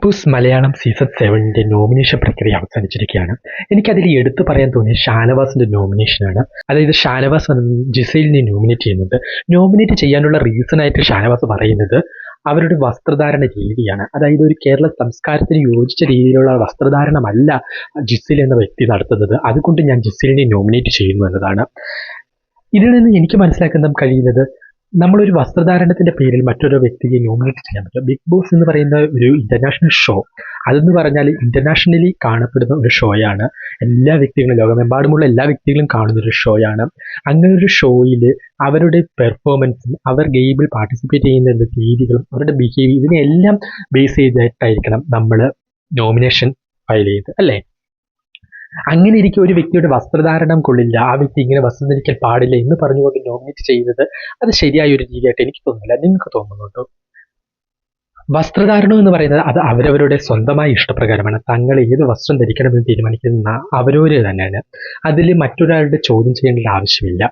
Big Malayalam season സെവനിന്റെ nomination പ്രക്രിയ അവസാനിച്ചിരിക്കുകയാണ്. എനിക്കതിൽ എടുത്തു പറയാൻ തോന്നിയ ഷാനവാസിന്റെ നോമിനേഷനാണ് അതായത് ഷാനവാസ് ജിസൈലിനെ നോമിനേറ്റ് ചെയ്യുന്നുണ്ട് നോമിനേറ്റ് ചെയ്യാനുള്ള റീസൺ ആയിട്ട് ഷാനവാസ് പറയുന്നത് അവരുടെ വസ്ത്രധാരണ രീതിയാണ്. അതായത് ഒരു കേരള സംസ്കാരത്തിന് യോജിച്ച രീതിയിലുള്ള വസ്ത്രധാരണമല്ല ജിസിൽ എന്ന വ്യക്തി നടത്തുന്നത്. അതുകൊണ്ട് ഞാൻ ജിസിലിനെ നോമിനേറ്റ് ചെയ്യുന്നു എന്നതാണ്. ഇതിൽ നിന്ന് എനിക്ക് മനസ്സിലാക്കാൻ കഴിയുന്നത് നമ്മളൊരു വസ്ത്രധാരണത്തിന്റെ പേരിൽ മറ്റൊരു വ്യക്തിയെ നോമിനേറ്റ് ചെയ്യാൻ പറ്റും. ബിഗ് ബോസ് എന്ന് പറയുന്ന ഒരു ഇന്റർനാഷണൽ ഷോ അതെന്ന് പറഞ്ഞാൽ ഇന്റർനാഷണലി കാണപ്പെടുന്ന ഒരു ഷോയാണ് എല്ലാ വ്യക്തികളും ലോകമെമ്പാടുമുള്ള എല്ലാ വ്യക്തികളും കാണുന്ന ഒരു ഷോയാണ് അങ്ങനെ ഒരു ഷോയിൽ അവരുടെ പെർഫോമൻസും അവർ ഗെയിമിൽ പാർട്ടിസിപ്പേറ്റ് ചെയ്യുന്ന രീതികളും അവരുടെ ബിഹേവിയർ ഇതിനെല്ലാം ബേസ് ചെയ്തിട്ടായിരിക്കണം നമ്മൾ നോമിനേഷൻ ഫയൽ ചെയ്ത് അല്ലേ? അങ്ങനെ ഇരിക്കെ ഒരു വ്യക്തിയുടെ വസ്ത്രധാരണം കൊള്ളില്ല. ആ വ്യക്തി ഇങ്ങനെ വസ്ത്രം ധരിക്കാൻ പാടില്ല എന്ന് പറഞ്ഞുകൊണ്ട് നോമിനേറ്റ് ചെയ്യുന്നത് അത് ശരിയായ ഒരു രീതിയായിട്ട് എനിക്ക് തോന്നുന്നില്ല. നിങ്ങൾക്ക് തോന്നുന്നുണ്ടോ? വസ്ത്രധാരണം എന്ന് പറയുന്നത് അത് അവരവരുടെ സ്വന്തമായ ഇഷ്ടപ്രകാരമാണ്. തങ്ങൾ ഏത് വസ്ത്രം ധരിക്കണമെന്ന് തീരുമാനിക്കുന്ന അവരവര് തന്നെയാണ്. അതിൽ മറ്റൊരാളുടെ ചോദ്യം ചെയ്യേണ്ട ആവശ്യമില്ല.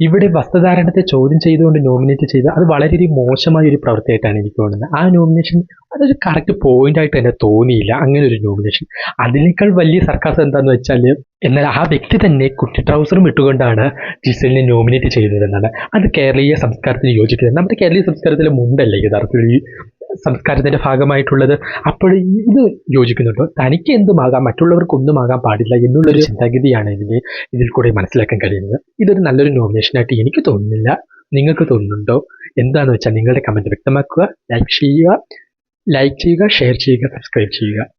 ഇവിടെ വസ്ത്രധാരണത്തെ ചോദ്യം ചെയ്തുകൊണ്ട് നോമിനേറ്റ് ചെയ്ത് അത് വളരെയധികം മോശമായ ഒരു പ്രവൃത്തിയായിട്ടാണ് എനിക്ക് തോന്നുന്നത്. ആ നോമിനേഷൻ അതൊരു കറക്റ്റ് പോയിന്റ് ആയിട്ട് തന്നെ തോന്നിയില്ല. അങ്ങനെ ഒരു നോമിനേഷൻ അതിനേക്കാൾ വലിയ സർക്കാസ് എന്താന്ന് വെച്ചാൽ എന്നാൽ ആ വ്യക്തി തന്നെ കുട്ടി ട്രൗസറും ഇട്ടുകൊണ്ടാണ് ജിസലിനെ നോമിനേറ്റ് ചെയ്തതെന്നാണ്. അത് കേരളീയ സംസ്കാരത്തിന് യോജിക്കുന്നത്. നമ്മുടെ കേരളീയ സംസ്കാരത്തിലെ മുണ്ടല്ലേ യഥാർത്ഥത്തിൽ ഈ സംസ്കാരത്തിന്റെ ഭാഗമായിട്ടുള്ളത്. അപ്പോൾ ഇത് യോജിക്കുന്നുണ്ടോ? തനിക്ക് എന്തുമാകാം? മറ്റുള്ളവർക്ക് ഒന്നുമാകാൻ പാടില്ല എന്നുള്ളൊരു ചിന്താഗതിയാണ് ഇതിന് ഇതിൽ കൂടെ മനസ്സിലാക്കാൻ കഴിയുന്നത്. ഇതൊരു നല്ലൊരു നോമിനേഷനായിട്ട് എനിക്ക് തോന്നുന്നില്ല. നിങ്ങൾക്ക് തോന്നുന്നുണ്ടോ? എന്താണെന്ന് വെച്ചാൽ നിങ്ങളുടെ കമന്റ് വ്യക്തമാക്കുക ലൈക്ക് ചെയ്യുക ലൈക്ക് ചെയ്യുക ഷെയർ ചെയ്യുക സബ്സ്ക്രൈബ് ചെയ്യുക.